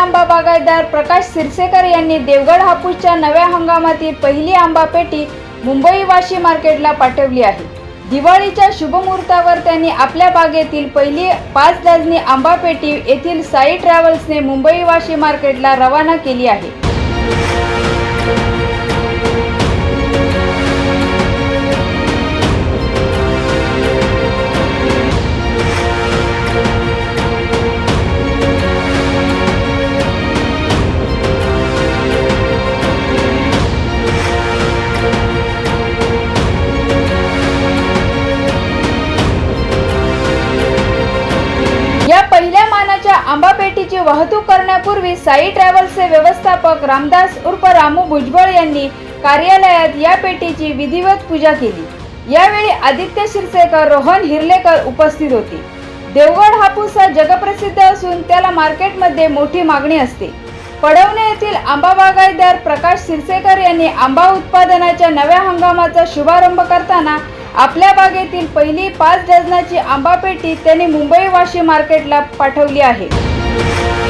आंबा बागायतदार प्रकाश सिरसेकर यांनी देवगड हापूसच्या नव्या हंगामातील पहिली आंबा पेटी मुंबई वाशी मार्केटला पाठवली आहे. दिवाळीच्या शुभमुहूर्तावर त्यांनी आपल्या बागेतील पहिली पाच डझनी आंबा पेटी येथील साई ट्रॅव्हल्सने मुंबई वाशी मार्केटला रवाना केली आहे. आंबा वाहतूक करण्यापूर्वी साई ट्रॅव्हल्सचे व्यवस्थापक रामदास उर्फ रामू भुजबळ यांनी कार्यालयात या पेटीची विधिवत पूजा केली. यावेळी आदित्य शिरसेकर रोहन हिरलेकर उपस्थित होते. देवगड हापूस हा जगप्रसिद्ध असून त्याला मार्केटमध्ये मोठी मागणी असते. पडवणे येथील आंबा बागायतदार प्रकाश सिरसेकर यांनी आंबा उत्पादनाच्या नव्या हंगामाचा शुभारंभ करताना आपल्या बागेतील पहिली पाच डझनाची आंबा पेटी त्यांनी मुंबई वाशी मार्केटला पाठवली आहे. Thank you.